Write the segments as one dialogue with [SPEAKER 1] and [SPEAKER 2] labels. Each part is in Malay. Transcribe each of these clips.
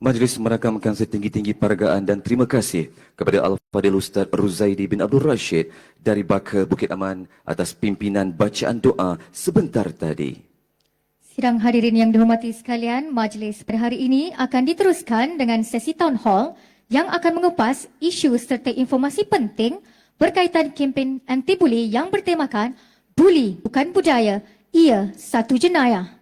[SPEAKER 1] Majlis merakamkan setinggi-tinggi penghargaan dan terima kasih kepada Al-Fadhil Ustaz Ruzaidi bin Abdul Rashid dari Baka Bukit Aman atas pimpinan bacaan doa sebentar tadi.
[SPEAKER 2] Sidang hadirin yang dihormati sekalian, majlis pada hari ini akan diteruskan dengan sesi town hall yang akan mengupas isu serta informasi penting berkaitan kempen anti-buli yang bertemakan Buli bukan budaya, ia satu jenayah.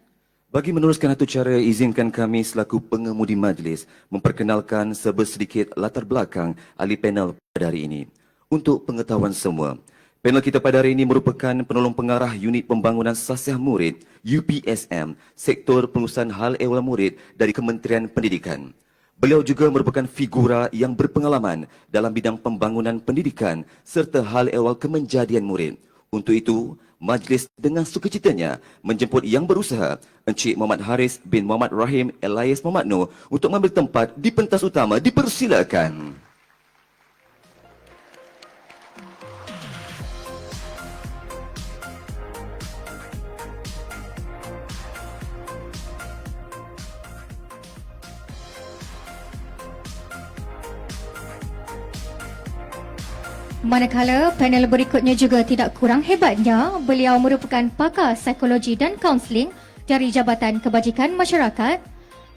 [SPEAKER 1] Bagi meneruskan satu cara, izinkan kami selaku pengemudi majlis memperkenalkan sebersedikit latar belakang ahli panel pada hari ini. Untuk pengetahuan semua, panel kita pada hari ini merupakan penolong pengarah Unit Pembangunan Sasiah Murid UPSM, Sektor Pengurusan Hal Ehwal Murid dari Kementerian Pendidikan. Beliau juga merupakan figura yang berpengalaman dalam bidang pembangunan pendidikan serta hal ehwal kemenjadian murid. Untuk itu, majlis dengan sukacitanya menjemput yang berusaha Encik Muhammad Haris bin Muhammad Rahim Elias Muhammad Nur untuk mengambil tempat di pentas utama. Dipersilakan.
[SPEAKER 2] Manakala panel berikutnya juga tidak kurang hebatnya, beliau merupakan pakar psikologi dan kaunseling dari Jabatan Kebajikan Masyarakat.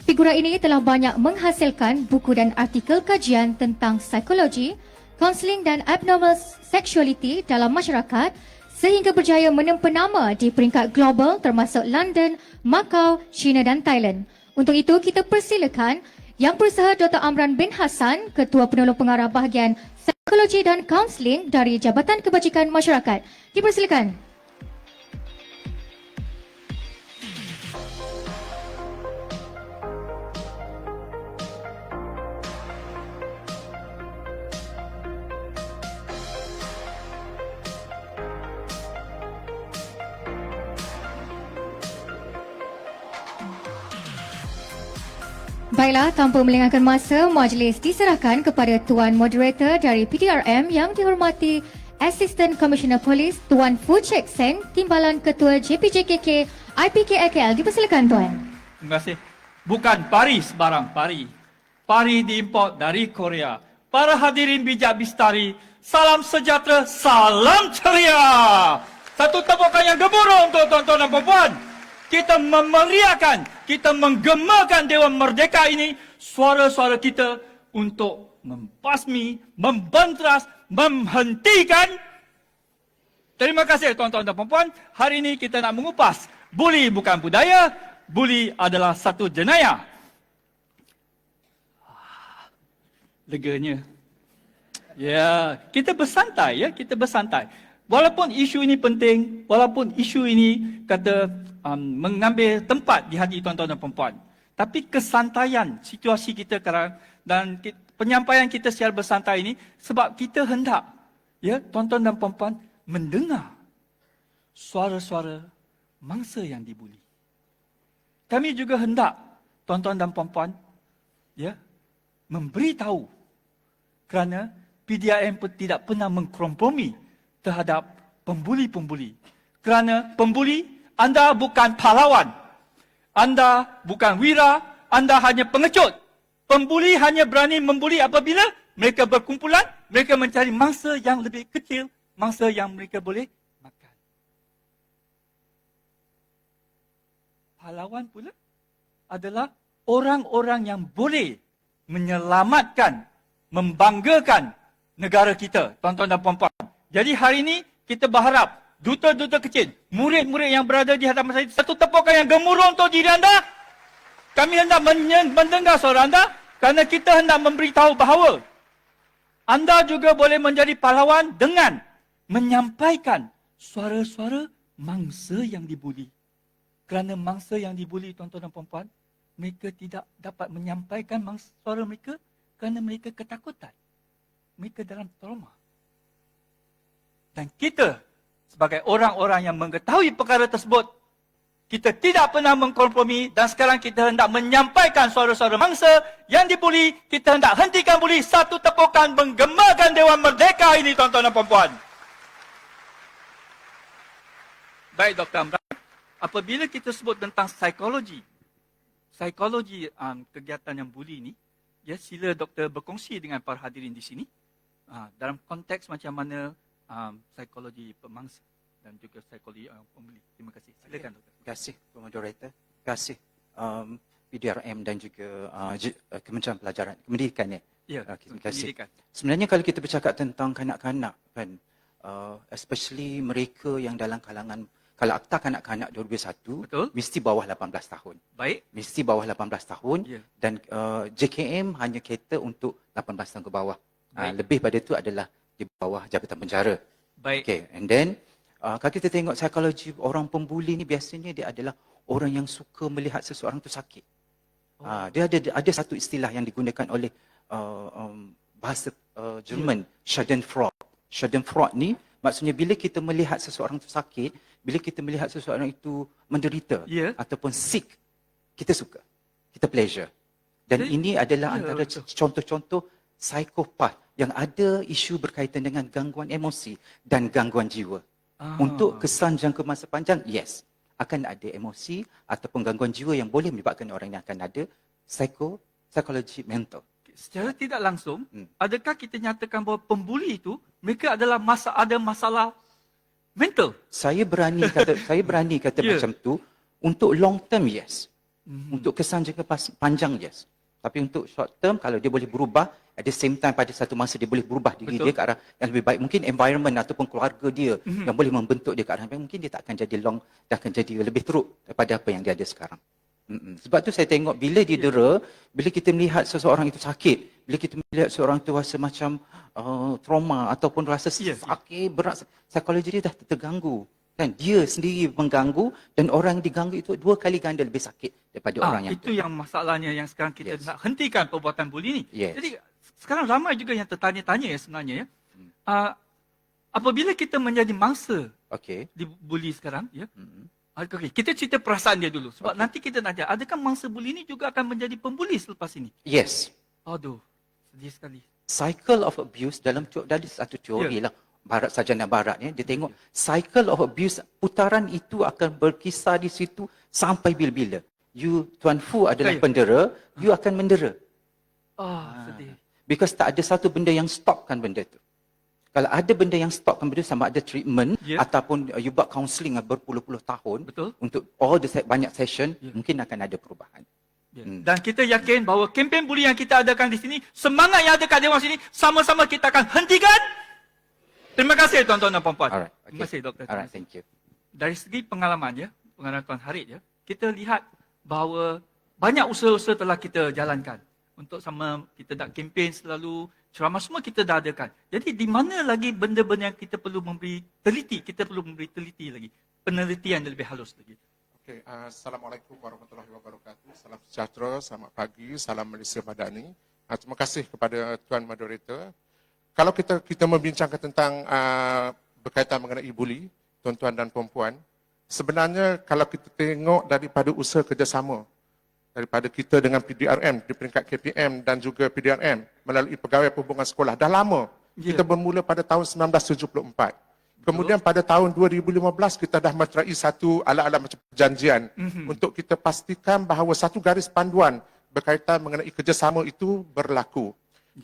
[SPEAKER 2] Figura ini telah banyak menghasilkan buku dan artikel kajian tentang psikologi, kaunseling dan abnormal sexuality dalam masyarakat sehingga berjaya menempa nama di peringkat global termasuk London, Macau, China dan Thailand. Untuk itu, kita persilakan Yang Berusaha Dr. Amran bin Hassan, Ketua Penolong Pengarah Bahagian Psikologi dan Kaunseling dari Jabatan Kebajikan Masyarakat. Dipersilakan. Baiklah, tanpa melengahkan masa, majlis diserahkan kepada Tuan Moderator dari PDRM yang dihormati Assistant Commissioner Polis Tuan Fu Chek Seng, Timbalan Ketua JPJKK IPKLKL. Dipersilakan Tuan.
[SPEAKER 3] Terima kasih. Bukan pari sebarang pari. Pari diimport dari Korea. Para hadirin bijak bistari, salam sejahtera, salam ceria. Satu tepukan yang gemuruh untuk tuan-tuan dan puan Kita memeriahkan, kita menggemakan Dewan Merdeka ini, suara-suara kita untuk membasmi, membantras, menghentikan. Terima kasih tuan-tuan dan puan Hari ini kita nak mengupas buli bukan budaya, buli adalah satu jenayah. Leganya. Ya, kita bersantai ya, kita bersantai. Walaupun isu ini penting, walaupun isu ini kata um, mengambil tempat di hati tuan-tuan dan puan tapi kesantaian situasi kita sekarang dan penyampaian kita secara bersantai ini sebab kita hendak ya tuan-tuan dan puan mendengar suara-suara mangsa yang dibuli. Kami juga hendak tuan-tuan dan puan-puan ya memberitahu kerana PDIM tidak pernah mengkompromi terhadap pembuli-pembuli. Kerana pembuli anda bukan pahlawan. Anda bukan wira, anda hanya pengecut. Pembuli hanya berani membuli apabila mereka berkumpulan, mereka mencari mangsa yang lebih kecil, mangsa yang mereka boleh pahlawan pula adalah orang-orang yang boleh menyelamatkan, membanggakan negara kita, tuan-tuan dan puan-puan. Jadi hari ini kita berharap duta-duta kecil, murid-murid yang berada di hadapan saya, satu tepukan yang gemuruh untuk diri anda. Kami hendak mendengar suara anda kerana kita hendak memberitahu bahawa anda juga boleh menjadi pahlawan dengan menyampaikan suara-suara mangsa yang dibuli kerana mangsa yang dibuli tuan-tuan dan puan-puan, mereka tidak dapat menyampaikan mangsa suara mereka kerana mereka ketakutan. Mereka dalam trauma. Dan kita sebagai orang-orang yang mengetahui perkara tersebut, kita tidak pernah mengkompromi dan sekarang kita hendak menyampaikan suara-suara mangsa yang dibuli, kita hendak hentikan buli satu tepukan menggemakan Dewan Merdeka ini tuan-tuan dan puan-puan. Baik Dr. Amran apabila kita sebut tentang psikologi, psikologi um, kegiatan yang buli ni, ya sila doktor berkongsi dengan para hadirin di sini uh, dalam konteks macam mana um, psikologi pemangsa dan juga psikologi uh, pembeli. Terima kasih. Silakan doktor.
[SPEAKER 4] Terima kasih, Pak Moderator. Terima kasih um, PDRM dan juga uh, uh, Kementerian Pelajaran Pendidikan ya.
[SPEAKER 3] Ya,
[SPEAKER 4] Okey, terima kasih.
[SPEAKER 3] pendidikan.
[SPEAKER 4] Sebenarnya kalau kita bercakap tentang kanak-kanak kan, uh, especially mereka yang dalam kalangan kalau akta kanak-kanak 2001
[SPEAKER 3] Betul.
[SPEAKER 4] mesti bawah 18 tahun.
[SPEAKER 3] Baik.
[SPEAKER 4] Mesti bawah 18 tahun
[SPEAKER 3] Ya.
[SPEAKER 4] dan uh, JKM hanya cater untuk 18 tahun ke bawah. Uh, lebih pada itu adalah di bawah jabatan penjara.
[SPEAKER 3] Baik.
[SPEAKER 4] Okay, and then uh, kalau kita tengok psikologi orang pembuli ni biasanya dia adalah orang yang suka melihat seseorang tu sakit.
[SPEAKER 3] Oh.
[SPEAKER 4] Uh, dia ada ada satu istilah yang digunakan oleh uh, um, bahasa uh, Jerman, Schadenfreude. Schadenfreude ni maksudnya bila kita melihat seseorang tu sakit, bila kita melihat seseorang itu menderita
[SPEAKER 3] Ya.
[SPEAKER 4] ataupun sick, kita suka. Kita pleasure. Dan ini adalah
[SPEAKER 3] Ya,
[SPEAKER 4] antara contoh-contoh psikopat yang ada isu berkaitan dengan gangguan emosi dan gangguan jiwa.
[SPEAKER 3] Ah.
[SPEAKER 4] Untuk kesan jangka masa panjang, yes. Akan ada emosi ataupun gangguan jiwa yang boleh menyebabkan orang yang akan ada psiko, psikologi mental.
[SPEAKER 3] secara tidak langsung,
[SPEAKER 4] Hmm.
[SPEAKER 3] adakah kita nyatakan bahawa pembuli itu mereka adalah masa ada masalah mental?
[SPEAKER 4] Saya berani kata saya berani kata
[SPEAKER 3] Ya.
[SPEAKER 4] macam tu untuk long term yes.
[SPEAKER 3] Hmm.
[SPEAKER 4] Untuk kesan jangka panjang yes. Tapi untuk short term kalau dia boleh berubah at the same time pada satu masa dia boleh berubah diri
[SPEAKER 3] Betul.
[SPEAKER 4] dia ke arah yang lebih baik. Mungkin environment ataupun keluarga dia
[SPEAKER 3] Mhm.
[SPEAKER 4] yang boleh membentuk dia ke arah yang. Mungkin dia tak akan jadi long dia akan jadi lebih teruk daripada apa yang dia ada sekarang. Mm-mm. Sebab tu saya tengok bila dia
[SPEAKER 3] Ya.
[SPEAKER 4] dera, bila kita melihat seseorang itu sakit, bila kita melihat seorang itu rasa macam uh, trauma ataupun rasa
[SPEAKER 3] Ya.
[SPEAKER 4] sakit berat, psikologi dia dah terganggu. Kan dia sendiri mengganggu dan orang yang diganggu itu dua kali ganda lebih sakit daripada
[SPEAKER 3] Ah,
[SPEAKER 4] orang yang
[SPEAKER 3] itu yang masalahnya yang sekarang kita
[SPEAKER 4] Yes.
[SPEAKER 3] nak hentikan perbuatan buli ni.
[SPEAKER 4] Yes.
[SPEAKER 3] Jadi sekarang ramai juga yang tertanya-tanya ya sebenarnya ya.
[SPEAKER 4] Hmm.
[SPEAKER 3] Ah, apabila kita menjadi mangsa
[SPEAKER 4] Okey.
[SPEAKER 3] dibuli sekarang ya.
[SPEAKER 4] Mm-mm.
[SPEAKER 3] ah, Okey, kita cerita perasaan dia dulu sebab
[SPEAKER 4] Okey.
[SPEAKER 3] nanti kita nak ajak adakah mangsa buli ni juga akan menjadi pembuli selepas ini?
[SPEAKER 4] Yes.
[SPEAKER 3] Aduh, sedih sekali.
[SPEAKER 4] Cycle of abuse dalam dari satu teori
[SPEAKER 3] Ya.
[SPEAKER 4] lah barat sarjana barat ya dia tengok cycle of abuse putaran itu akan berkisar di situ sampai bila-bila. You tuan Fu adalah
[SPEAKER 3] Ya, ya.
[SPEAKER 4] pendera, you akan mendera.
[SPEAKER 3] Ah, sedih.
[SPEAKER 4] Because tak ada satu benda yang stopkan benda tu. Kalau ada benda yang stopkan benda sama ada treatment
[SPEAKER 3] Ya.
[SPEAKER 4] ataupun uh, you buat counselling uh, berpuluh-puluh tahun
[SPEAKER 3] Betul?
[SPEAKER 4] untuk all the se- banyak session,
[SPEAKER 3] Ya.
[SPEAKER 4] mungkin akan ada perubahan.
[SPEAKER 3] Ya.
[SPEAKER 4] Hmm.
[SPEAKER 3] Dan kita yakin bahawa kempen buli yang kita adakan di sini, semangat yang ada kat Dewan sini, sama-sama kita akan hentikan. Terima kasih tuan-tuan dan puan-puan.
[SPEAKER 4] Alright.
[SPEAKER 3] Terima kasih doktor. Terima
[SPEAKER 4] Alright,
[SPEAKER 3] kasih.
[SPEAKER 4] thank you.
[SPEAKER 3] Dari segi pengalaman ya, pengalaman Tuan Harid ya, kita lihat bahawa banyak usaha-usaha telah kita jalankan. Untuk sama kita nak kempen selalu, ceramah semua kita dah adakan. Jadi di mana lagi benda-benda yang kita perlu memberi teliti, kita perlu memberi teliti lagi. Penelitian yang lebih halus lagi.
[SPEAKER 5] Okey, uh, Assalamualaikum warahmatullahi wabarakatuh. Salam sejahtera, selamat pagi, salam Malaysia Madani. Uh, terima kasih kepada Tuan Moderator. Kalau kita kita membincangkan tentang uh, berkaitan mengenai buli, tuan-tuan dan puan-puan, sebenarnya kalau kita tengok daripada usaha kerjasama daripada kita dengan PDRM di peringkat KPM dan juga PDRM melalui Pegawai Perhubungan Sekolah, dah lama.
[SPEAKER 3] Ya.
[SPEAKER 5] Kita bermula pada tahun 1974. Kemudian pada tahun 2015 kita dah meterai satu ala-ala macam perjanjian
[SPEAKER 3] Mhm.
[SPEAKER 5] untuk kita pastikan bahawa satu garis panduan berkaitan mengenai kerjasama itu berlaku.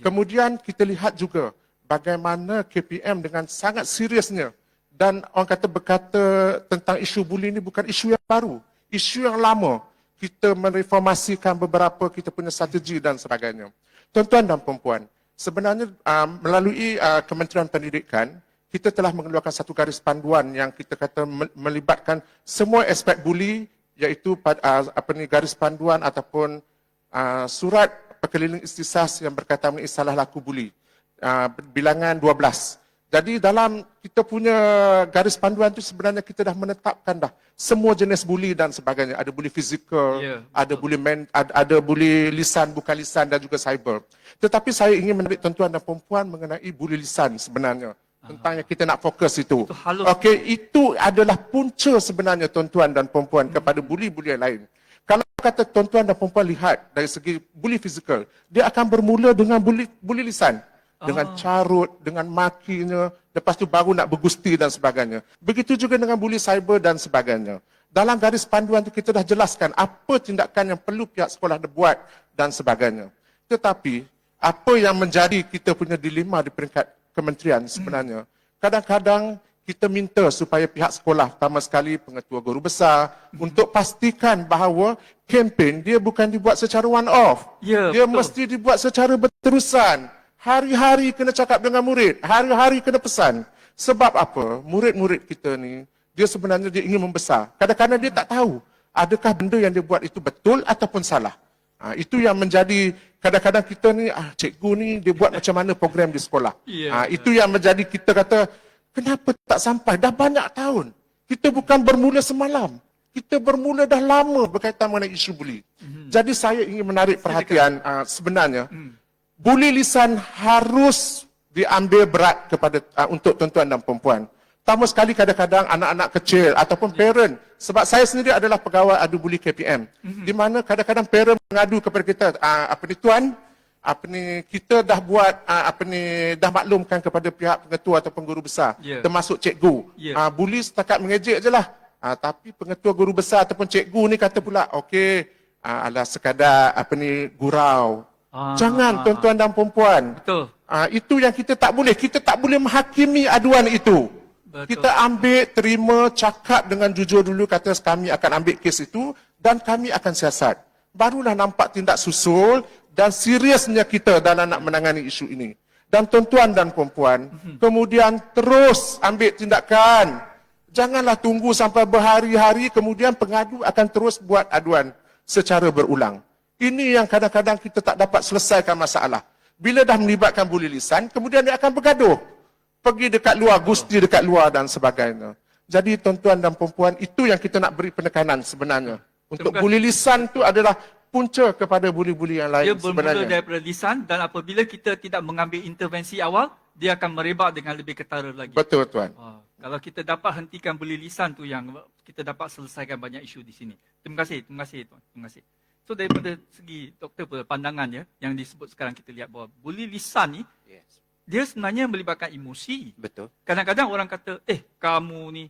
[SPEAKER 5] Kemudian kita lihat juga bagaimana KPM dengan sangat seriusnya dan orang kata berkata tentang isu buli ini bukan isu yang baru, isu yang lama. Kita mereformasikan beberapa kita punya strategi dan sebagainya. Tuan-tuan dan perempuan, sebenarnya uh, melalui uh, Kementerian Pendidikan, kita telah mengeluarkan satu garis panduan yang kita kata me- melibatkan semua aspek buli iaitu pad- uh, apa ni garis panduan ataupun uh, surat perkeliling istisas yang berkaitan mengenai salah laku buli uh, bilangan 12. Jadi dalam kita punya garis panduan itu sebenarnya kita dah menetapkan dah semua jenis buli dan sebagainya. Ada buli fizikal,
[SPEAKER 3] Ya,
[SPEAKER 5] ada buli men, ada, ada buli lisan bukan lisan dan juga cyber. Tetapi saya ingin menarik tuan-tuan dan perempuan mengenai buli lisan sebenarnya. Tentang yang kita nak fokus itu.
[SPEAKER 3] Itu.
[SPEAKER 5] Okey, itu adalah punca sebenarnya tuan-tuan dan perempuan kepada buli-buli yang lain. Kata tuan-tuan dan perempuan lihat dari segi buli fizikal, dia akan bermula dengan buli, buli lisan. Dengan carut, dengan makinya, lepas tu baru nak bergusti dan sebagainya. Begitu juga dengan buli cyber dan sebagainya. Dalam garis panduan itu kita dah jelaskan apa tindakan yang perlu pihak sekolah dia buat dan sebagainya. Tetapi apa yang menjadi kita punya dilema di peringkat kementerian sebenarnya, kadang-kadang kita minta supaya pihak sekolah, pertama sekali pengetua guru besar, untuk pastikan bahawa kempen dia bukan dibuat secara one off.
[SPEAKER 3] Ya,
[SPEAKER 5] dia
[SPEAKER 3] betul.
[SPEAKER 5] mesti dibuat secara berterusan. Hari-hari kena cakap dengan murid, hari-hari kena pesan. Sebab apa? Murid-murid kita ni, dia sebenarnya dia ingin membesar. Kadang-kadang dia tak tahu adakah benda yang dia buat itu betul ataupun salah. Ha, itu yang menjadi kadang-kadang kita ni, ah, cikgu ni dia buat macam mana program di sekolah.
[SPEAKER 3] Ya,
[SPEAKER 5] Ha, itu yang menjadi kita kata, kenapa tak sampai? Dah banyak tahun. Kita bukan bermula semalam. Kita bermula dah lama berkaitan mengenai isu buli. Jadi saya ingin menarik perhatian uh, sebenarnya, buli lisan harus diambil berat kepada uh, untuk tuan-tuan dan perempuan. Pertama sekali kadang-kadang anak-anak kecil ataupun parent sebab saya sendiri adalah pegawai adu buli KPM di mana kadang-kadang parent mengadu kepada kita uh, apa ni tuan apa ni kita dah buat uh, apa ni dah maklumkan kepada pihak pengetua atau guru besar
[SPEAKER 3] Ya.
[SPEAKER 5] termasuk cikgu
[SPEAKER 3] Ya.
[SPEAKER 5] uh, buli setakat mengejek je lah uh, tapi pengetua guru besar ataupun cikgu ni kata pula okey uh, alah sekadar apa ni gurau
[SPEAKER 3] Ah,
[SPEAKER 5] jangan
[SPEAKER 3] ah,
[SPEAKER 5] tuan-tuan dan perempuan
[SPEAKER 3] Betul.
[SPEAKER 5] Ah, itu yang kita tak boleh. Kita tak boleh menghakimi aduan itu.
[SPEAKER 3] Betul.
[SPEAKER 5] Kita ambil, terima, cakap dengan jujur dulu kata kami akan ambil kes itu dan kami akan siasat. Barulah nampak tindak susul dan seriusnya kita dalam nak menangani isu ini. Dan tuan-tuan dan perempuan,
[SPEAKER 3] Mhm.
[SPEAKER 5] kemudian terus ambil tindakan. Janganlah tunggu sampai berhari-hari kemudian pengadu akan terus buat aduan secara berulang. Ini yang kadang-kadang kita tak dapat selesaikan masalah. Bila dah melibatkan buli lisan, kemudian dia akan bergaduh. Pergi dekat luar, gusti dekat luar dan sebagainya. Jadi tuan-tuan dan perempuan, itu yang kita nak beri penekanan sebenarnya. Untuk buli lisan itu adalah punca kepada buli-buli yang lain
[SPEAKER 3] Dia bermula
[SPEAKER 5] sebenarnya.
[SPEAKER 3] daripada lisan dan apabila kita tidak mengambil intervensi awal, dia akan merebak dengan lebih ketara lagi.
[SPEAKER 5] Betul tuan.
[SPEAKER 3] Oh, kalau kita dapat hentikan beli lisan tu yang kita dapat selesaikan banyak isu di sini. Terima kasih, terima kasih tuan. Terima kasih. So daripada segi doktor apa, pandangannya yang disebut sekarang kita lihat bahawa buli lisan ni
[SPEAKER 4] Yes.
[SPEAKER 3] dia sebenarnya melibatkan emosi.
[SPEAKER 4] Betul.
[SPEAKER 3] Kadang-kadang orang kata, "Eh, kamu ni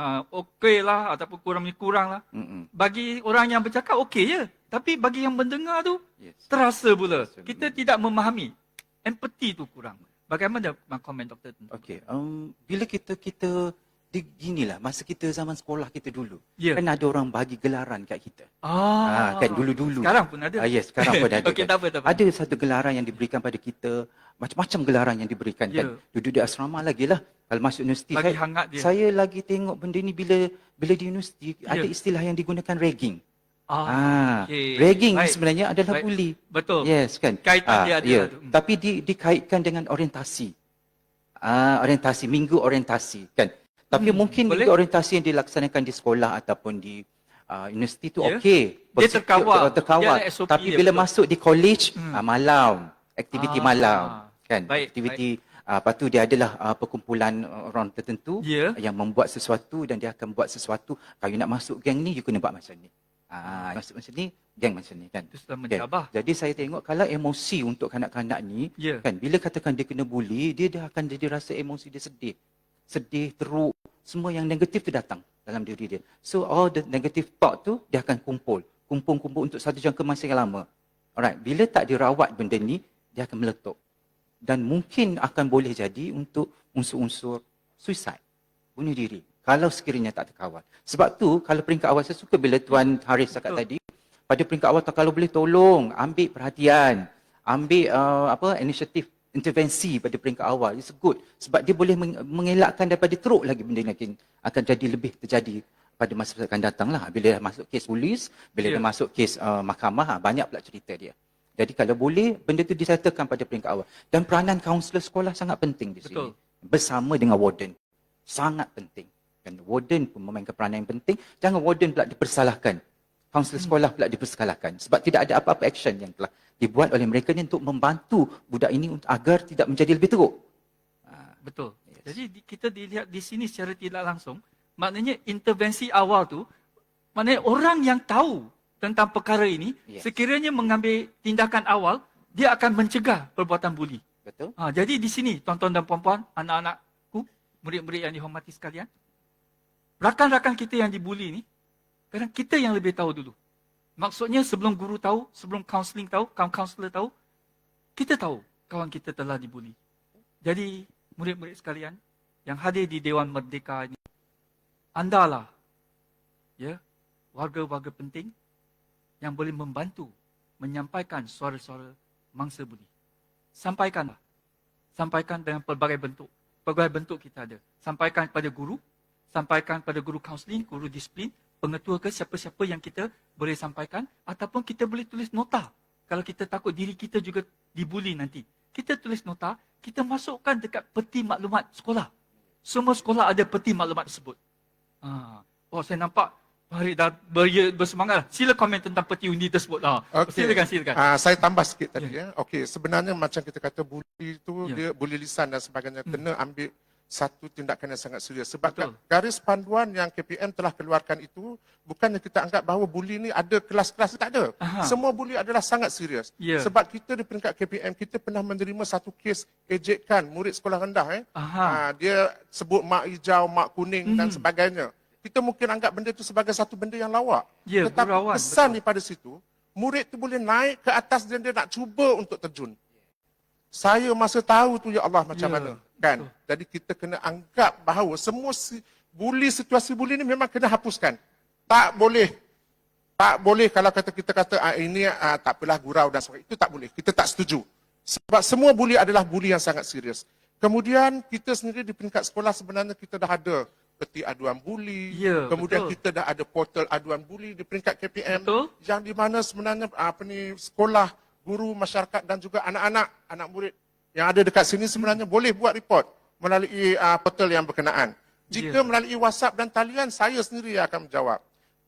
[SPEAKER 3] uh, okey lah ataupun kurang ni kurang lah."
[SPEAKER 4] Mm-mm.
[SPEAKER 3] Bagi orang yang bercakap okey je, tapi bagi yang mendengar tu
[SPEAKER 4] Yes.
[SPEAKER 3] terasa pula.
[SPEAKER 4] Terasa.
[SPEAKER 3] Kita tidak memahami. Empati tu kurang. Bagaimana komen doktor tentang?
[SPEAKER 4] Okey, um, bila kita kita di ginilah masa kita zaman sekolah kita dulu.
[SPEAKER 3] Ya.
[SPEAKER 4] Kan ada orang bagi gelaran kat kita.
[SPEAKER 3] Ah,
[SPEAKER 4] Ah, kan dulu-dulu.
[SPEAKER 3] Sekarang pun ada.
[SPEAKER 4] Ah, yes, sekarang pun ada.
[SPEAKER 3] Okey,
[SPEAKER 4] kan.
[SPEAKER 3] tak apa, tak apa.
[SPEAKER 4] Ada satu gelaran yang diberikan pada kita, macam-macam gelaran yang diberikan
[SPEAKER 3] Ya.
[SPEAKER 4] kan. Duduk di asrama lagi lah. Kalau masuk universiti,
[SPEAKER 3] Lagi
[SPEAKER 4] saya,
[SPEAKER 3] hangat dia.
[SPEAKER 4] saya lagi tengok benda ni bila bila di universiti,
[SPEAKER 3] Ya.
[SPEAKER 4] ada istilah yang digunakan ragging.
[SPEAKER 3] Ah,
[SPEAKER 4] Ah,
[SPEAKER 3] okey.
[SPEAKER 4] ragging
[SPEAKER 3] Baik.
[SPEAKER 4] sebenarnya adalah
[SPEAKER 3] Baik.
[SPEAKER 4] bully.
[SPEAKER 3] Betul.
[SPEAKER 4] Yes kan.
[SPEAKER 3] Kaitan
[SPEAKER 4] Ah,
[SPEAKER 3] dia ada
[SPEAKER 4] ya.
[SPEAKER 3] tu. Hmm.
[SPEAKER 4] Tapi di, dikaitkan dengan orientasi. Ah, orientasi minggu orientasi kan. Tapi
[SPEAKER 3] Hmm,
[SPEAKER 4] mungkin
[SPEAKER 3] boleh.
[SPEAKER 4] minggu orientasi yang dilaksanakan di sekolah ataupun di uh, universiti tu
[SPEAKER 3] Ya.
[SPEAKER 4] okey.
[SPEAKER 3] Dia terkawal.
[SPEAKER 4] terkawal.
[SPEAKER 3] Dia SOP
[SPEAKER 4] Tapi
[SPEAKER 3] dia,
[SPEAKER 4] bila
[SPEAKER 3] betul.
[SPEAKER 4] masuk di college
[SPEAKER 3] Hmm.
[SPEAKER 4] ah, malam, aktiviti
[SPEAKER 3] Ah,
[SPEAKER 4] malam kan.
[SPEAKER 3] baik,
[SPEAKER 4] aktiviti ah, lepas tu dia adalah ah, perkumpulan ah, orang tertentu
[SPEAKER 3] Ya.
[SPEAKER 4] yang membuat sesuatu dan dia akan buat sesuatu. Kalau you nak masuk geng ni you kena buat macam ni. Ah, masuk macam ni, geng macam ni kan.
[SPEAKER 3] Itu sudah
[SPEAKER 4] Kan?
[SPEAKER 3] mencabar.
[SPEAKER 4] Jadi saya tengok kalau emosi untuk kanak-kanak ni
[SPEAKER 3] Ya.
[SPEAKER 4] kan bila katakan dia kena bully, dia dah akan jadi rasa emosi dia sedih. Sedih, teruk, semua yang negatif tu datang dalam diri dia. So all the negative thought tu dia akan kumpul, kumpul-kumpul untuk satu jangka masa yang lama. Alright, bila tak dirawat benda ni, dia akan meletup. Dan mungkin akan boleh jadi untuk unsur-unsur suicide, bunuh diri. Kalau sekiranya tak terkawal. Sebab tu kalau peringkat awal saya suka bila Tuan Haris cakap tadi, pada peringkat awal kalau boleh tolong ambil perhatian ambil uh, apa inisiatif intervensi pada peringkat awal it's good sebab dia boleh meng- mengelakkan daripada teruk lagi benda ni akan akan jadi lebih terjadi pada masa akan datang lah bila dah masuk kes polis bila
[SPEAKER 3] Ya.
[SPEAKER 4] dah masuk kes uh, mahkamah ha, banyak pula cerita dia jadi kalau boleh benda tu disettlekan pada peringkat awal. Dan peranan kaunselor sekolah sangat penting di sini.
[SPEAKER 3] Betul.
[SPEAKER 4] bersama dengan warden. Sangat penting. Dan warden pun memainkan peranan yang penting. Jangan warden pula dipersalahkan. Kaunselor sekolah pula dipersalahkan. Sebab tidak ada apa-apa action yang telah dibuat oleh mereka ni untuk membantu budak ini agar tidak menjadi lebih teruk.
[SPEAKER 3] Betul.
[SPEAKER 4] Yes.
[SPEAKER 3] Jadi di- kita dilihat di sini secara tidak langsung, maknanya intervensi awal tu, maknanya orang yang tahu tentang perkara ini,
[SPEAKER 4] Yes.
[SPEAKER 3] sekiranya mengambil tindakan awal, dia akan mencegah perbuatan buli.
[SPEAKER 4] betul
[SPEAKER 3] Ha, jadi di sini, tuan-tuan dan puan-puan, anak-anakku, murid-murid yang dihormati sekalian, rakan-rakan kita yang dibuli ni, Kadang kita yang lebih tahu dulu. Maksudnya sebelum guru tahu, sebelum kaunseling tahu, kaunselor tahu, kita tahu kawan kita telah dibuli. Jadi, murid-murid sekalian yang hadir di Dewan Merdeka ini, andalah ya, warga-warga penting yang boleh membantu menyampaikan suara-suara mangsa buli. Sampaikanlah. Sampaikan dengan pelbagai bentuk. Pelbagai bentuk kita ada. Sampaikan kepada guru, sampaikan kepada guru kaunseling, guru disiplin, pengetua ke siapa-siapa yang kita boleh sampaikan ataupun kita boleh tulis nota. Kalau kita takut diri kita juga dibuli nanti. Kita tulis nota, kita masukkan dekat peti maklumat sekolah. Semua sekolah ada peti maklumat tersebut. Ha. Oh, saya nampak Farid dah ber- bersemangat. Sila komen tentang peti undi tersebut. Ha.
[SPEAKER 5] Okey.
[SPEAKER 3] Silakan, silakan.
[SPEAKER 5] Ah, saya tambah sikit tadi ya. Okey, sebenarnya macam kita kata bully itu
[SPEAKER 3] Ya.
[SPEAKER 5] dia bully lisan dan sebagainya kena ambil satu tindakan yang sangat serius. Sebab
[SPEAKER 3] Betul.
[SPEAKER 5] garis panduan yang KPM telah keluarkan itu bukannya kita anggap bahawa bully ni ada kelas-kelas tak ada.
[SPEAKER 3] Aha.
[SPEAKER 5] Semua bully adalah sangat serius.
[SPEAKER 3] Ya.
[SPEAKER 5] Sebab kita di peringkat KPM kita pernah menerima satu kes ejekan murid sekolah rendah eh.
[SPEAKER 3] Aha.
[SPEAKER 5] Ah, dia sebut mak hijau, mak kuning dan
[SPEAKER 3] Mhm.
[SPEAKER 5] sebagainya. Kita mungkin anggap benda itu sebagai satu benda yang lawak.
[SPEAKER 3] Ya,
[SPEAKER 5] Tetapi
[SPEAKER 3] gurauan,
[SPEAKER 5] pesan
[SPEAKER 3] betul.
[SPEAKER 5] daripada situ, murid tu boleh naik ke atas dan dia nak cuba untuk terjun. Saya masa tahu tu ya Allah macam
[SPEAKER 3] Ya,
[SPEAKER 5] mana. Kan? Jadi kita kena anggap bahawa semua si, bully, situasi bully ni memang kena hapuskan. Tak boleh. Tak boleh kalau kata kita kata ah, ini ah, tak apalah gurau dan sebagainya. Itu tak boleh. Kita tak setuju. Sebab semua bully adalah bully yang sangat serius. Kemudian kita sendiri di peringkat sekolah sebenarnya kita dah ada peti aduan bully.
[SPEAKER 3] Ya,
[SPEAKER 5] Kemudian
[SPEAKER 3] betul.
[SPEAKER 5] kita dah ada portal aduan bully di peringkat KPM
[SPEAKER 3] Betul.
[SPEAKER 5] yang di mana sebenarnya apa ni sekolah, guru, masyarakat dan juga anak-anak, anak murid yang ada dekat sini sebenarnya boleh buat report melalui uh, portal yang berkenaan. Jika
[SPEAKER 3] Ya.
[SPEAKER 5] melalui WhatsApp dan talian, saya sendiri yang akan menjawab.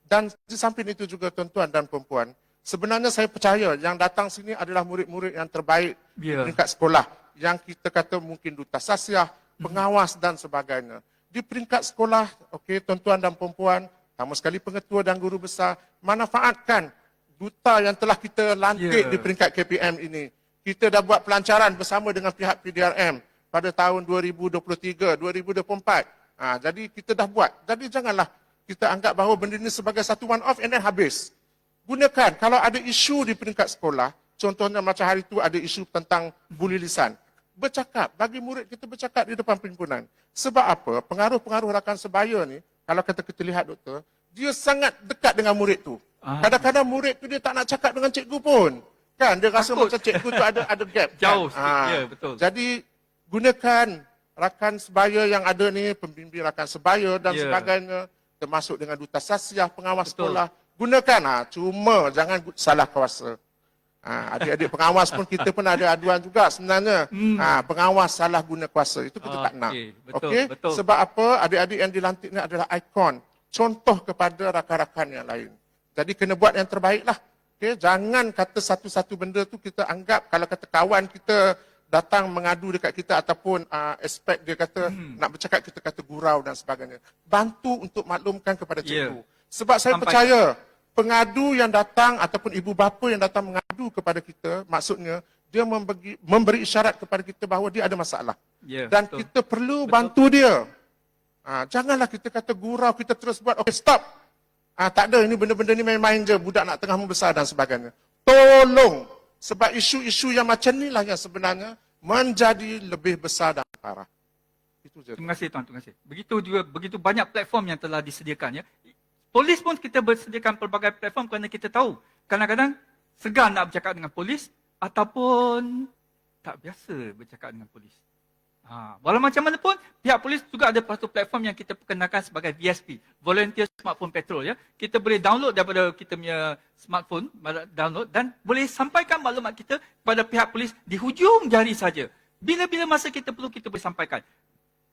[SPEAKER 5] Dan di samping itu juga tuan-tuan dan perempuan, sebenarnya saya percaya yang datang sini adalah murid-murid yang terbaik di
[SPEAKER 3] Ya.
[SPEAKER 5] peringkat sekolah. Yang kita kata mungkin duta sasiah, pengawas dan sebagainya. Di peringkat sekolah, okey tuan-tuan dan perempuan, pertama sekali pengetua dan guru besar, manfaatkan duta yang telah kita lantik
[SPEAKER 3] Ya.
[SPEAKER 5] di peringkat KPM ini. Kita dah buat pelancaran bersama dengan pihak PDRM pada tahun 2023, 2024. Ha, jadi kita dah buat. Jadi janganlah kita anggap bahawa benda ini sebagai satu one off and then habis. Gunakan kalau ada isu di peringkat sekolah, contohnya macam hari itu ada isu tentang bully lisan. Bercakap, bagi murid kita bercakap di depan perhimpunan. Sebab apa? Pengaruh-pengaruh rakan sebaya ni, kalau kata kita lihat doktor, dia sangat dekat dengan murid tu.
[SPEAKER 3] Ah.
[SPEAKER 5] Kadang-kadang murid tu dia tak nak cakap dengan cikgu pun. Kan? Dia rasa
[SPEAKER 3] Takut.
[SPEAKER 5] macam cikgu tu ada ada gap.
[SPEAKER 3] Jauh
[SPEAKER 5] kan?
[SPEAKER 3] sikit.
[SPEAKER 5] Ah.
[SPEAKER 3] Ya, betul.
[SPEAKER 5] Jadi gunakan rakan sebaya yang ada ni, pembimbing rakan sebaya dan
[SPEAKER 3] Ya.
[SPEAKER 5] sebagainya, termasuk dengan duta sasiah, pengawas
[SPEAKER 3] Betul.
[SPEAKER 5] sekolah. Gunakan ha, cuma jangan salah kuasa. Ha, adik-adik pengawas pun kita pun ada aduan juga sebenarnya.
[SPEAKER 3] Hmm.
[SPEAKER 5] Ha, pengawas salah guna kuasa itu kita tak nak.
[SPEAKER 3] Okey, betul,
[SPEAKER 5] Okey?
[SPEAKER 3] betul.
[SPEAKER 5] Sebab apa? Adik-adik yang dilantik ni adalah ikon, contoh kepada rakan-rakan yang lain. Jadi kena buat yang terbaik lah. Okay? Jangan kata satu-satu benda tu kita anggap kalau kata kawan kita datang mengadu dekat kita ataupun uh, aspek dia kata
[SPEAKER 3] Hmm.
[SPEAKER 5] nak bercakap kita kata gurau dan sebagainya. Bantu untuk maklumkan kepada cikgu. Sebab saya
[SPEAKER 3] Sampai-
[SPEAKER 5] percaya pengadu yang datang ataupun ibu bapa yang datang mengadu kepada kita maksudnya dia memberi, memberi isyarat kepada kita bahawa dia ada masalah.
[SPEAKER 3] Ya,
[SPEAKER 5] Dan
[SPEAKER 3] betul.
[SPEAKER 5] kita perlu
[SPEAKER 3] Betul.
[SPEAKER 5] bantu dia. Ha, janganlah kita kata gurau, kita terus buat, okay stop. Ha, tak ada, ini benda-benda ni main-main je, budak nak tengah membesar dan sebagainya. Tolong. Sebab isu-isu yang macam ni lah yang sebenarnya menjadi lebih besar dan parah. Itu je.
[SPEAKER 3] Terima kasih tuan, terima kasih. Begitu juga begitu banyak platform yang telah disediakan ya. Polis pun kita bersediakan pelbagai platform kerana kita tahu kadang-kadang segan nak bercakap dengan polis ataupun tak biasa bercakap dengan polis. Ha, walau macam mana pun pihak polis juga ada satu platform yang kita perkenalkan sebagai VSP, Volunteer Smartphone Patrol ya. Kita boleh download daripada kita punya smartphone, download dan boleh sampaikan maklumat kita kepada pihak polis di hujung jari saja. Bila-bila masa kita perlu kita boleh sampaikan.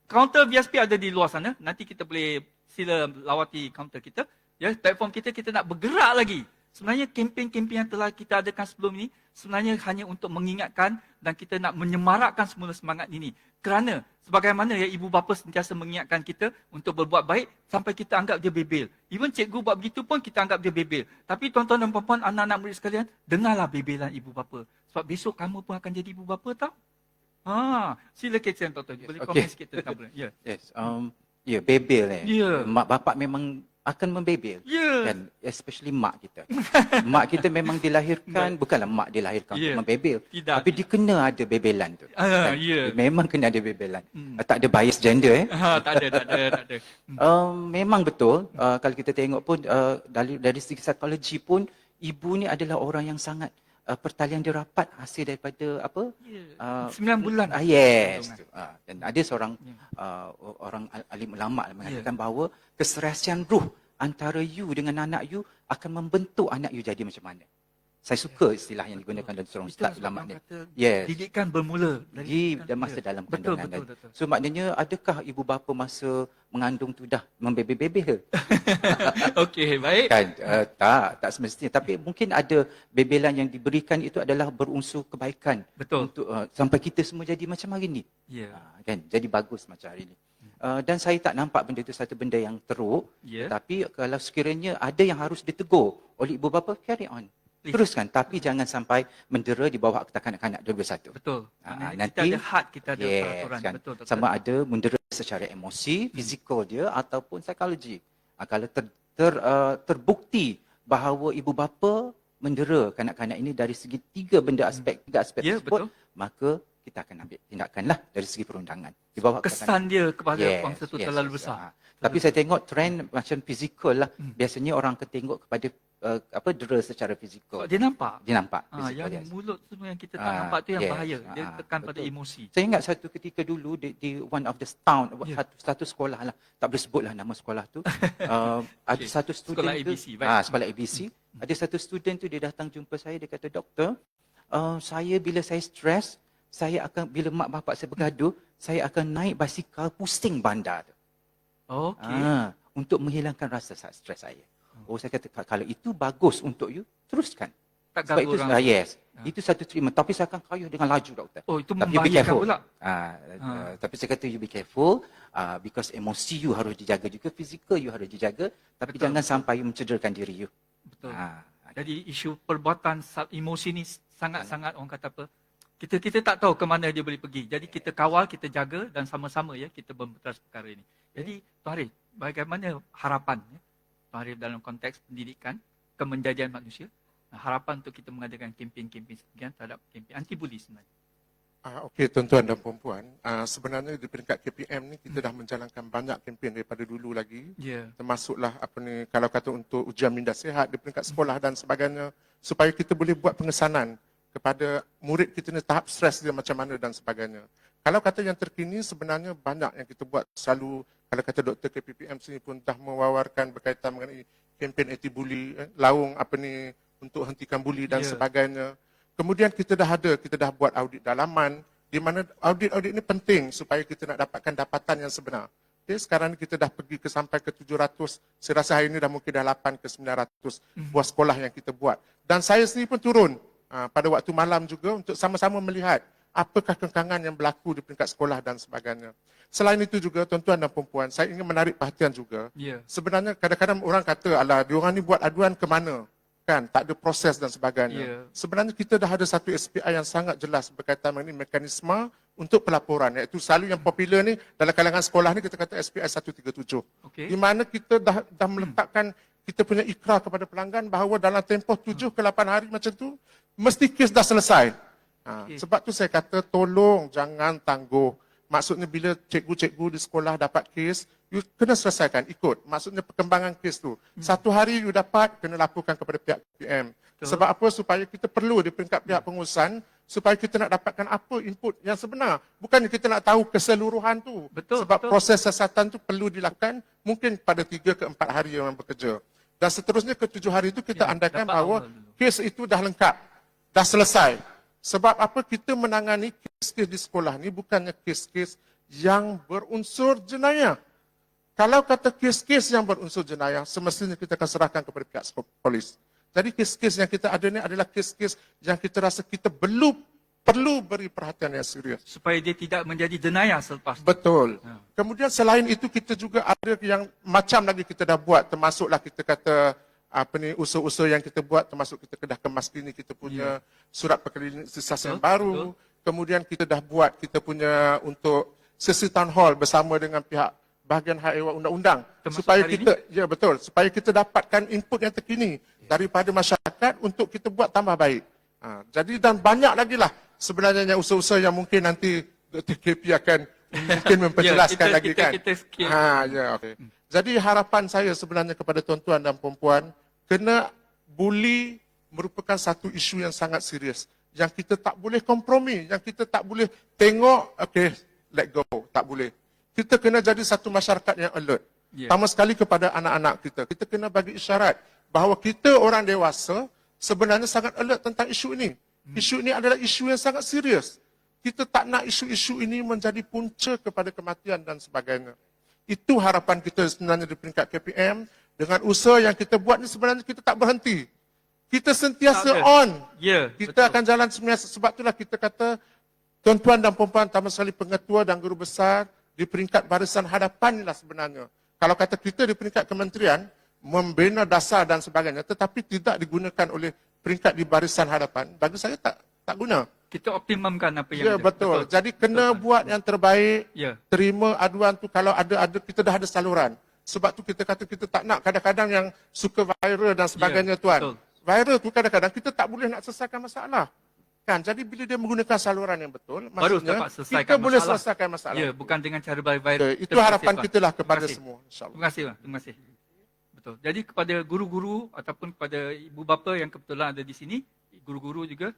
[SPEAKER 3] Kaunter VSP ada di luar sana. Nanti kita boleh sila lawati kaunter kita. Ya, platform kita kita nak bergerak lagi. Sebenarnya kempen-kempen yang telah kita adakan sebelum ini sebenarnya hanya untuk mengingatkan dan kita nak menyemarakkan semula semangat ini. Kerana sebagaimana ya ibu bapa sentiasa mengingatkan kita untuk berbuat baik sampai kita anggap dia bebel. Even cikgu buat begitu pun kita anggap dia bebel. Tapi tuan-tuan dan puan-puan, anak-anak murid sekalian, dengarlah bebelan ibu bapa. Sebab besok kamu pun akan jadi ibu bapa tau. Ha, sila kita tuan-tuan. Boleh
[SPEAKER 4] Okey.
[SPEAKER 3] komen sikit tentang benda. Ya.
[SPEAKER 4] Yes. Um, ya, yeah, bebel eh.
[SPEAKER 3] Ya.
[SPEAKER 4] Mak bapak memang akan membebel.
[SPEAKER 3] Ya.
[SPEAKER 4] Kan? Especially mak kita. mak kita memang dilahirkan, bukanlah mak dilahirkan
[SPEAKER 3] Ya.
[SPEAKER 4] untuk membebel.
[SPEAKER 3] Tidak.
[SPEAKER 4] Tapi dia kena ada bebelan tu.
[SPEAKER 3] Ah,
[SPEAKER 4] Kan?
[SPEAKER 3] ya.
[SPEAKER 4] Memang kena ada bebelan.
[SPEAKER 3] Hmm.
[SPEAKER 4] Uh, Tak ada bias gender eh.
[SPEAKER 3] Ha, tak ada, tak ada, tak ada.
[SPEAKER 4] Uh, memang betul uh, kalau kita tengok pun uh, dari dari segi psikologi pun ibu ni adalah orang yang sangat uh, pertalian dia rapat hasil daripada apa
[SPEAKER 3] Ya.
[SPEAKER 4] uh,
[SPEAKER 3] Sembilan bulan.
[SPEAKER 4] Ah yes. Ah, dan ada seorang
[SPEAKER 3] Ya.
[SPEAKER 4] uh, orang al- alim ulama mengatakan bahawa keserasian ruh antara you dengan anak you akan membentuk anak you jadi macam mana. Saya suka istilah yang digunakan dalam seorang ustaz ulama ni. Yes.
[SPEAKER 3] Didikan bermula
[SPEAKER 4] Di dan masa dalam
[SPEAKER 3] Betul,
[SPEAKER 4] kandungan.
[SPEAKER 3] betul,
[SPEAKER 4] dan-
[SPEAKER 3] betul.
[SPEAKER 4] So maknanya adakah ibu bapa masa mengandung tu dah membebel-bebel ke?
[SPEAKER 3] Okey, baik.
[SPEAKER 4] Kan uh, tak tak semestinya tapi mungkin ada bebelan yang diberikan itu adalah berunsur kebaikan
[SPEAKER 3] Betul.
[SPEAKER 4] untuk uh, sampai kita semua jadi macam hari ni.
[SPEAKER 3] Ya.
[SPEAKER 4] Ha, kan jadi bagus macam hari ni. Uh, dan saya tak nampak benda itu satu benda yang teruk.
[SPEAKER 3] Ya.
[SPEAKER 4] Tapi kalau sekiranya ada yang harus ditegur oleh ibu bapa, carry on.
[SPEAKER 3] Please.
[SPEAKER 4] Teruskan. Tapi jangan sampai mendera di bawah akta kanak-kanak 21.
[SPEAKER 3] Betul.
[SPEAKER 4] Ah,
[SPEAKER 3] Maknanya kita
[SPEAKER 4] nanti-
[SPEAKER 3] ada had, kita ada
[SPEAKER 4] Yes,
[SPEAKER 3] peraturan.
[SPEAKER 4] kan.
[SPEAKER 3] Betul.
[SPEAKER 4] Sama ada mendera secara emosi, fizikal dia ataupun psikologi. Ha, kalau ter, ter, uh, terbukti bahawa ibu bapa mendera kanak-kanak ini dari segi tiga benda aspek, tiga aspek
[SPEAKER 3] Ya,
[SPEAKER 4] tersebut,
[SPEAKER 3] betul.
[SPEAKER 4] maka kita akan ambil tindakan lah dari segi perundangan. Di bawah
[SPEAKER 3] Kesan dia kepada
[SPEAKER 4] Yes,
[SPEAKER 3] bangsa itu
[SPEAKER 4] yes,
[SPEAKER 3] terlalu
[SPEAKER 4] yes.
[SPEAKER 3] besar.
[SPEAKER 4] Ha. Tapi saya tengok trend macam fizikal lah.
[SPEAKER 3] Hmm.
[SPEAKER 4] Biasanya orang akan tengok kepada uh, apa dera secara fizikal.
[SPEAKER 3] Dia nampak.
[SPEAKER 4] Dia nampak
[SPEAKER 3] Ah,
[SPEAKER 4] fizikal
[SPEAKER 3] yang
[SPEAKER 4] yes.
[SPEAKER 3] mulut tu yang kita tak
[SPEAKER 4] Ah,
[SPEAKER 3] nampak tu yang
[SPEAKER 4] yes.
[SPEAKER 3] bahaya. Dia
[SPEAKER 4] Ah,
[SPEAKER 3] tekan pada
[SPEAKER 4] betul.
[SPEAKER 3] emosi.
[SPEAKER 4] Saya ingat satu ketika dulu di, di one of the town,
[SPEAKER 3] Ya.
[SPEAKER 4] satu, satu sekolah lah, tak boleh sebutlah nama sekolah tu. uh, ada
[SPEAKER 3] Okey.
[SPEAKER 4] satu student
[SPEAKER 3] Sekolah
[SPEAKER 4] tu,
[SPEAKER 3] ABC, baik.
[SPEAKER 4] ah, sekolah ABC. Ada satu student tu dia datang jumpa saya, dia kata, doktor, uh, saya bila saya stres, saya akan, bila mak bapak saya bergaduh, saya akan naik basikal pusing bandar tu.
[SPEAKER 3] Okey.
[SPEAKER 4] Ah, untuk menghilangkan rasa sa- stres saya. Oh, saya kata, "Ka- kalau itu bagus untuk you, teruskan.
[SPEAKER 3] Tak
[SPEAKER 4] Sebab itu,
[SPEAKER 3] orang.
[SPEAKER 4] ah, yes.
[SPEAKER 3] Ah.
[SPEAKER 4] Itu satu treatment. Tapi saya akan kayuh dengan laju, doktor.
[SPEAKER 3] Oh, itu
[SPEAKER 4] Tapi
[SPEAKER 3] membahayakan pula.
[SPEAKER 4] Ah,
[SPEAKER 3] Ah.
[SPEAKER 4] uh, tapi saya kata you be careful uh, because emosi you harus dijaga juga, fizikal you harus dijaga. Tapi
[SPEAKER 3] Betul,
[SPEAKER 4] jangan sampai you mencederakan diri you.
[SPEAKER 3] Betul.
[SPEAKER 4] Ah,
[SPEAKER 3] Jadi isu perbuatan emosi ni sangat-sangat orang kata apa? Kita kita tak tahu ke mana dia boleh pergi. Jadi kita kawal, kita jaga dan sama-sama ya kita memberantas perkara ini. Jadi Tuan Harif, bagaimana harapan ya? Tuan Harif dalam konteks pendidikan, kemenjadian manusia, harapan untuk kita mengadakan kempen-kempen sekian terhadap kempen anti bully sebenarnya.
[SPEAKER 5] Ah, Okey tuan-tuan dan puan-puan, ah, sebenarnya di peringkat KPM ni kita dah menjalankan banyak kempen daripada dulu lagi.
[SPEAKER 3] Ya.
[SPEAKER 5] Termasuklah apa ni kalau kata untuk ujian minda sihat di peringkat sekolah dan sebagainya supaya kita boleh buat pengesanan kepada murid kita ni tahap stres dia macam mana dan sebagainya. Kalau kata yang terkini sebenarnya banyak yang kita buat selalu kalau kata doktor KPPM sini pun dah mewawarkan berkaitan mengenai kempen anti bully, eh, laung apa ni untuk hentikan bully dan
[SPEAKER 3] Ya.
[SPEAKER 5] sebagainya. Kemudian kita dah ada, kita dah buat audit dalaman di mana audit-audit ini penting supaya kita nak dapatkan dapatan yang sebenar. Okay, sekarang kita dah pergi ke sampai ke 700, saya rasa hari ini dah mungkin dah 8 ke 900 buah sekolah yang kita buat. Dan saya sendiri pun turun pada waktu malam juga untuk sama-sama melihat apakah kekangan yang berlaku di peringkat sekolah dan sebagainya. Selain itu juga tuan-tuan dan perempuan, saya ingin menarik perhatian juga
[SPEAKER 3] Ya.
[SPEAKER 5] sebenarnya kadang-kadang orang kata alah diorang ni buat aduan ke mana kan tak ada proses dan sebagainya
[SPEAKER 3] Ya.
[SPEAKER 5] sebenarnya kita dah ada satu SPI yang sangat jelas berkaitan mengenai mekanisme untuk pelaporan iaitu selalu yang popular ni dalam kalangan sekolah ni kita kata SPI 137
[SPEAKER 3] Okey.
[SPEAKER 5] di mana kita dah dah meletakkan kita punya ikrar kepada pelanggan bahawa dalam tempoh 7 ke 8 hari macam tu mesti kes dah selesai ha,
[SPEAKER 3] Okey.
[SPEAKER 5] sebab tu saya kata tolong jangan tangguh Maksudnya bila cikgu-cikgu di sekolah dapat kes, you kena selesaikan, ikut. Maksudnya perkembangan kes tu. Satu hari you dapat, kena laporkan kepada pihak PM.
[SPEAKER 3] Betul.
[SPEAKER 5] Sebab apa? Supaya kita perlu di peringkat pihak pengurusan, supaya kita nak dapatkan apa input yang sebenar. Bukan kita nak tahu keseluruhan tu.
[SPEAKER 3] Betul,
[SPEAKER 5] Sebab
[SPEAKER 3] betul.
[SPEAKER 5] proses siasatan tu perlu dilakukan mungkin pada tiga ke empat hari yang bekerja. Dan seterusnya ke tujuh hari itu kita
[SPEAKER 3] Ya,
[SPEAKER 5] andaikan bahawa kes itu dah lengkap, dah selesai. Sebab apa kita menangani kes-kes di sekolah ni bukannya kes-kes yang berunsur jenayah. Kalau kata kes-kes yang berunsur jenayah, semestinya kita akan serahkan kepada pihak polis. Jadi kes-kes yang kita ada ni adalah kes-kes yang kita rasa kita belum perlu beri perhatian yang serius.
[SPEAKER 3] Supaya dia tidak menjadi jenayah selepas.
[SPEAKER 5] Betul.
[SPEAKER 3] Ya.
[SPEAKER 5] Kemudian selain itu kita juga ada yang macam lagi kita dah buat termasuklah kita kata apa ni usul-usul yang kita buat termasuk kita kedah kemas kini kita punya surat perkeliling sisas yang
[SPEAKER 3] Betul,
[SPEAKER 5] baru. Kemudian kita dah buat kita punya untuk sesi town hall bersama dengan pihak bahagian hak ehwal undang-undang
[SPEAKER 3] Termasuk
[SPEAKER 5] supaya kita ya betul supaya kita dapatkan input yang terkini daripada masyarakat untuk kita buat tambah baik. Ha, jadi dan banyak lagi lah sebenarnya yang usaha-usaha yang mungkin nanti Dr. KP akan mungkin memperjelaskan
[SPEAKER 3] kita-
[SPEAKER 5] lagi
[SPEAKER 3] kita-
[SPEAKER 5] kan.
[SPEAKER 3] kita sikit.
[SPEAKER 5] Ha, ya, okay. Jadi harapan saya sebenarnya kepada tuan-tuan dan puan-puan kena bully merupakan satu isu yang sangat serius yang kita tak boleh kompromi, yang kita tak boleh tengok okay let go, tak boleh. Kita kena jadi satu masyarakat yang alert.
[SPEAKER 3] Ya.
[SPEAKER 5] Pertama sekali kepada anak-anak kita. Kita kena bagi isyarat bahawa kita orang dewasa sebenarnya sangat alert tentang isu ini. Isu ini adalah isu yang sangat serius. Kita tak nak isu-isu ini menjadi punca kepada kematian dan sebagainya. Itu harapan kita sebenarnya di peringkat KPM. Dengan usaha yang kita buat ni sebenarnya kita tak berhenti. Kita sentiasa on.
[SPEAKER 3] Ya,
[SPEAKER 5] Kita
[SPEAKER 3] betul.
[SPEAKER 5] akan jalan semasa sebab itulah kita kata tuan-tuan dan puan-puan sekali pengetua dan guru besar di peringkat barisan hadapan inilah sebenarnya. Kalau kata kita di peringkat kementerian membina dasar dan sebagainya tetapi tidak digunakan oleh peringkat di barisan hadapan bagi saya tak tak guna.
[SPEAKER 3] Kita optimumkan apa yang
[SPEAKER 5] Ya
[SPEAKER 3] ada.
[SPEAKER 5] betul. Jadi kena buat yang terbaik.
[SPEAKER 3] Ya.
[SPEAKER 5] Terima aduan tu kalau ada ada kita dah ada saluran. Sebab tu kita kata kita tak nak kadang-kadang yang suka viral dan sebagainya
[SPEAKER 3] Ya,
[SPEAKER 5] tuan.
[SPEAKER 3] betul.
[SPEAKER 5] Viral tu kadang-kadang kita tak boleh nak selesaikan masalah. Kan? Jadi bila dia menggunakan saluran yang betul,
[SPEAKER 3] Baru
[SPEAKER 5] maksudnya
[SPEAKER 3] dapat
[SPEAKER 5] kita boleh
[SPEAKER 3] masalah.
[SPEAKER 5] selesaikan masalah.
[SPEAKER 3] Ya, bukan dengan cara viral.
[SPEAKER 5] Okay, itu
[SPEAKER 3] Terima
[SPEAKER 5] harapan
[SPEAKER 3] kasih,
[SPEAKER 5] kita lah kepada semua. InsyaAllah.
[SPEAKER 3] Terima kasih, Bang. Terima kasih. Betul. Jadi kepada guru-guru ataupun kepada ibu bapa yang kebetulan ada di sini, guru-guru juga,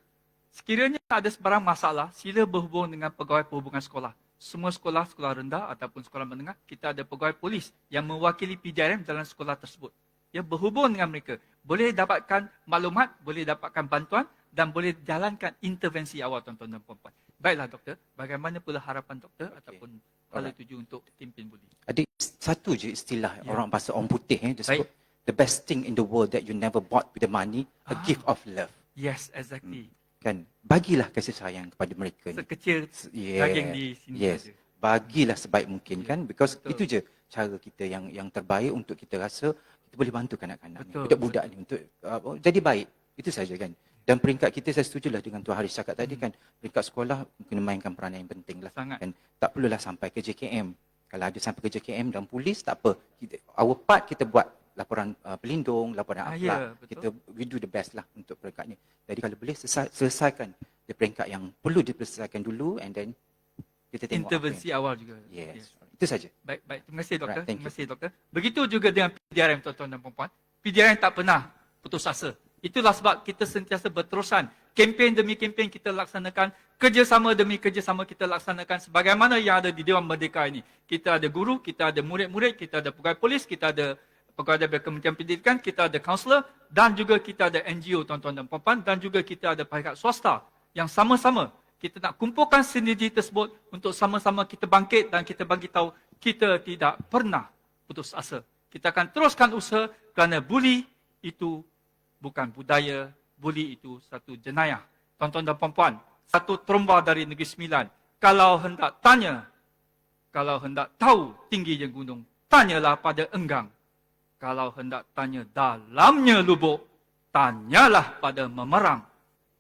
[SPEAKER 3] sekiranya ada sebarang masalah, sila berhubung dengan pegawai perhubungan sekolah. Semua sekolah, sekolah rendah ataupun sekolah menengah, kita ada pegawai polis yang mewakili PJRM dalam sekolah tersebut. Ya, berhubung dengan mereka. Boleh dapatkan maklumat, boleh dapatkan bantuan dan boleh jalankan intervensi awal tuan-tuan dan puan-puan. Baiklah doktor, bagaimana pula harapan doktor ataupun kalau
[SPEAKER 4] Alright.
[SPEAKER 3] tuju untuk timpin buli?
[SPEAKER 4] Adik, satu je istilah
[SPEAKER 3] Ya.
[SPEAKER 4] orang bahasa orang putih. Eh, dia
[SPEAKER 3] Baik.
[SPEAKER 4] sebut, the best thing in the world that you never bought with the money, a
[SPEAKER 3] Ah.
[SPEAKER 4] gift of love.
[SPEAKER 3] Yes, exactly.
[SPEAKER 4] Kan? Bagilah kasih sayang kepada mereka ni.
[SPEAKER 3] Sekecil
[SPEAKER 4] Yeah.
[SPEAKER 3] daging di sini
[SPEAKER 4] Yes.
[SPEAKER 3] saja.
[SPEAKER 4] Bagilah sebaik mungkin
[SPEAKER 3] Ya,
[SPEAKER 4] kan because
[SPEAKER 3] betul.
[SPEAKER 4] itu je cara kita yang yang terbaik untuk kita rasa kita boleh bantu kanak-kanak ni, budak-budak ni untuk uh, jadi baik. Itu saja kan. Dan peringkat kita saya setujulah dengan Tuan Haris cakap tadi kan peringkat sekolah kena mainkan peranan yang penting lah.
[SPEAKER 3] Hmm. Sangat.
[SPEAKER 4] Kan? Tak perlulah sampai ke JKM. Kalau ada sampai ke JKM dan polis tak apa. Kita, our part kita buat laporan uh, pelindung, laporan
[SPEAKER 3] Ah,
[SPEAKER 4] akhlak.
[SPEAKER 3] ya, betul.
[SPEAKER 4] kita we do the best lah untuk peringkat ni. Jadi kalau boleh selesai, selesaikan di peringkat yang perlu diselesaikan dulu and then kita tengok
[SPEAKER 3] Intervensi awal juga.
[SPEAKER 4] yang, yes. Itu saja.
[SPEAKER 3] Baik, baik. Terima kasih doktor.
[SPEAKER 4] Right,
[SPEAKER 3] Terima kasih doktor. Begitu juga dengan PDRM tuan-tuan dan puan-puan. PDRM tak pernah putus asa. Itulah sebab kita sentiasa berterusan. Kempen demi kempen kita laksanakan. Kerjasama demi kerjasama kita laksanakan. Sebagaimana yang ada di Dewan Merdeka ini. Kita ada guru, kita ada murid-murid, kita ada pegawai polis, kita ada pegawai dari Kementerian Pendidikan, kita ada kaunselor dan juga kita ada NGO tuan-tuan dan puan-puan dan juga kita ada pihak swasta yang sama-sama kita nak kumpulkan sinergi tersebut untuk sama-sama kita bangkit dan kita bagi tahu kita tidak pernah putus asa. Kita akan teruskan usaha kerana buli itu bukan budaya, buli itu satu jenayah. Tuan-tuan dan puan-puan, satu tromba dari Negeri Sembilan. Kalau hendak tanya, kalau hendak tahu tingginya gunung, tanyalah pada enggang. Kalau hendak tanya dalamnya lubuk, tanyalah pada memerang.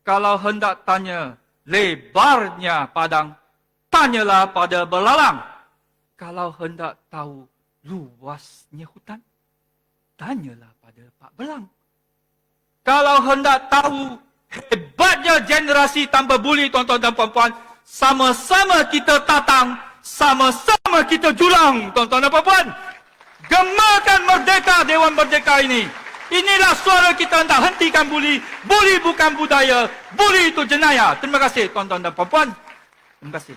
[SPEAKER 3] Kalau hendak tanya lebarnya padang, tanyalah pada belalang. Kalau hendak tahu luasnya hutan, tanyalah pada Pak Belang. Kalau hendak tahu hebatnya generasi tanpa buli tuan-tuan dan puan-puan, sama-sama kita tatang, sama-sama kita julang tuan-tuan dan puan-puan. Gemakan merdeka Dewan Merdeka ini. Inilah suara kita hendak hentikan buli. Buli bukan budaya. Buli itu jenayah. Terima kasih tuan-tuan dan puan-puan. Terima kasih.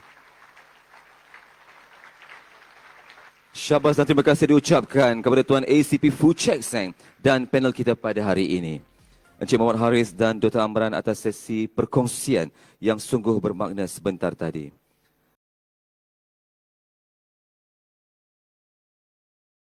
[SPEAKER 1] Syabas dan terima kasih diucapkan kepada Tuan ACP Fu Chek Seng dan panel kita pada hari ini. Encik Muhammad Haris dan Dr. Amran atas sesi perkongsian yang sungguh bermakna sebentar tadi.